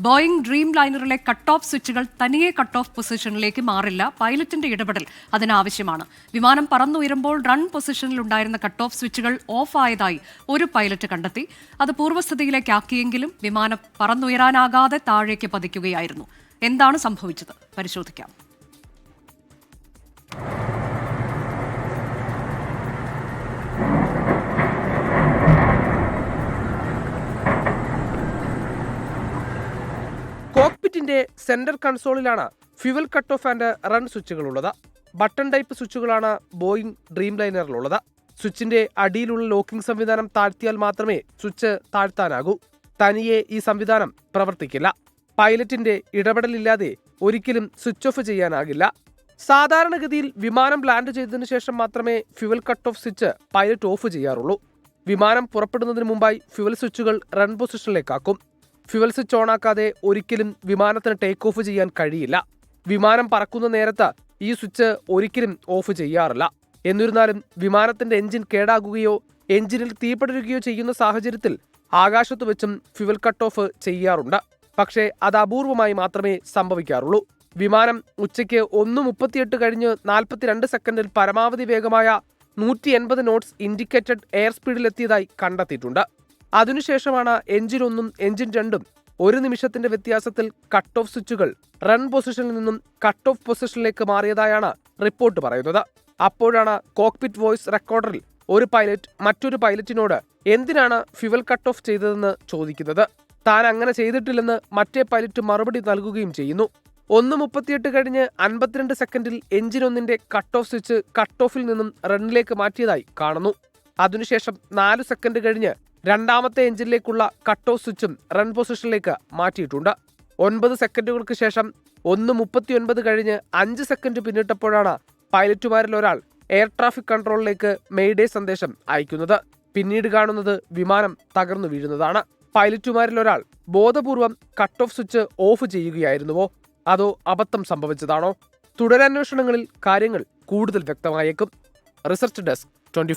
Boeing dream ലൈനറിലെ cut off സ്വിച്ചുകൾ തനിയെ കട്ട് ഓഫ് പൊസിഷനിലേക്ക് മാറില്ല. പൈലറ്റിന്റെ ഇടപെടൽ അതിനാവശ്യമാണ്. വിമാനം പറന്നുയരുമ്പോൾ റൺ പൊസിഷനിൽ ഉണ്ടായിരുന്ന കട്ട് ഓഫ് സ്വിച്ചുകൾ ഓഫ് ആയതായി ഒരു പൈലറ്റ് കണ്ടെത്തി. അത് പൂർവസ്ഥിതിയിലേക്കാക്കിയെങ്കിലും വിമാനം പറന്നുയരാനാകാതെ താഴേക്ക് പതിക്കുകയായിരുന്നു. എന്താണ് സംഭവിച്ചത്? പരിശോധിക്കാം. കോക്പിറ്റിന്റെ centre കൺസോളിലാണ് fuel cut off and run സ്വിച്ചുകളുള്ളത്. Button type സ്വിച്ചുകളാണ് ബോയിങ് ഡ്രീം ലൈനറിലുള്ളത് സ്വിച്ചിന്റെ അടിയിലുള്ള ലോക്കിംഗ് സംവിധാനം താഴ്ത്തിയാൽ മാത്രമേ സ്വിച്ച് താഴ്ത്താനാകൂ. തനിയെ ഈ സംവിധാനം പ്രവർത്തിക്കില്ല. പൈലറ്റിന്റെ ഇടപെടലില്ലാതെ ഒരിക്കലും സ്വിച്ച് ഓഫ് ചെയ്യാനാകില്ല. സാധാരണഗതിയിൽ വിമാനം ലാൻഡ് ചെയ്തതിനു ശേഷം മാത്രമേ fuel cut off switch pilot off ചെയ്യാറുള്ളൂ. വിമാനം പുറപ്പെടുന്നതിന് മുമ്പായി ഫ്യുവൽ സ്വിച്ചുകൾ റൺ പൊസിഷനിലേക്കാക്കും. ഫ്യുവൽ സ്വിച്ച് ഓണാക്കാതെ ഒരിക്കലും വിമാനത്തിന് ടേക്ക് ഓഫ് ചെയ്യാൻ കഴിയില്ല. വിമാനം പറക്കുന്ന നേരത്ത് ഈ സ്വിച്ച് ഒരിക്കലും ഓഫ് ചെയ്യാറില്ല. എന്നിരുന്നാലും വിമാനത്തിന്റെ എഞ്ചിൻ കേടാകുകയോ എഞ്ചിനിൽ തീപടരുകയോ ചെയ്യുന്ന സാഹചര്യത്തിൽ ആകാശത്ത് വെച്ചും ഫ്യുവൽ കട്ട് ഓഫ് ചെയ്യാറുണ്ട്. പക്ഷേ അത് അപൂർവമായി മാത്രമേ സംഭവിക്കാറുള്ളൂ. വിമാനം ഉച്ചയ്ക്ക് ഒന്ന് മുപ്പത്തിയെട്ട് കഴിഞ്ഞ് നാൽപ്പത്തിരണ്ട് സെക്കൻഡിൽ പരമാവധി വേഗമായ നൂറ്റി എൺപത് നോട്ട്സ് ഇൻഡിക്കേറ്റഡ് എയർ സ്പീഡിലെത്തിയതായി കണ്ടെത്തിയിട്ടുണ്ട്. അതിനുശേഷമാണ് എഞ്ചിൻ ഒന്നും എഞ്ചിൻ രണ്ടും ഒരു നിമിഷത്തിന്റെ വ്യത്യാസത്തിൽ കട്ട് ഓഫ് സ്വിച്ചുകൾ റൺ പൊസിഷനിൽ നിന്നും കട്ട് ഓഫ് പൊസിഷനിലേക്ക് മാറിയതായാണ് റിപ്പോർട്ട് പറയുന്നത്. അപ്പോഴാണ് കോക്പിറ്റ് വോയിസ് റെക്കോർഡറിൽ ഒരു പൈലറ്റ് മറ്റൊരു പൈലറ്റിനോട് എന്തിനാണ് ഫ്യുവൽ കട്ട് ഓഫ് ചെയ്തതെന്ന് ചോദിക്കുന്നത്. താൻ അങ്ങനെ ചെയ്തിട്ടില്ലെന്ന് മറ്റേ പൈലറ്റ് മറുപടി നൽകുകയും ചെയ്യുന്നു. ഒന്ന് മുപ്പത്തിയെട്ട് കഴിഞ്ഞ് അൻപത്തിരണ്ട് സെക്കൻഡിൽ എഞ്ചിൻ ഒന്നിന്റെ കട്ട് ഓഫ് സ്വിച്ച് കട്ട് ഓഫിൽ നിന്നും റണ്ണിലേക്ക് മാറ്റിയതായി കാണുന്നു. അതിനുശേഷം നാല് സെക്കൻഡ് കഴിഞ്ഞ് രണ്ടാമത്തെ എഞ്ചിനിലേക്കുള്ള കട്ട് ഓഫ് സ്വിച്ചും റൺ പൊസിഷനിലേക്ക് മാറ്റിയിട്ടുണ്ട്. ഒൻപത് സെക്കൻഡുകൾക്ക് ശേഷം ഒന്ന് മുപ്പത്തിയൊൻപത് കഴിഞ്ഞ് അഞ്ച് സെക്കൻഡ് പിന്നിട്ടപ്പോഴാണ് പൈലറ്റുമാരിൽ ഒരാൾ എയർ ട്രാഫിക് കൺട്രോളിലേക്ക് മെയ്ഡേ സന്ദേശം അയക്കുന്നത്. പിന്നീട് കാണുന്നത് വിമാനം തകർന്നു വീഴുന്നതാണ്. പൈലറ്റുമാരിൽ ഒരാൾ ബോധപൂർവം കട്ട് ഓഫ് സ്വിച്ച് ഓഫ് ചെയ്യുകയായിരുന്നുവോ? അതോ അബദ്ധം സംഭവിച്ചതാണോ? തുടരന്വേഷണങ്ങളിൽ കാര്യങ്ങൾ കൂടുതൽ വ്യക്തമായേക്കും. Research desk twenty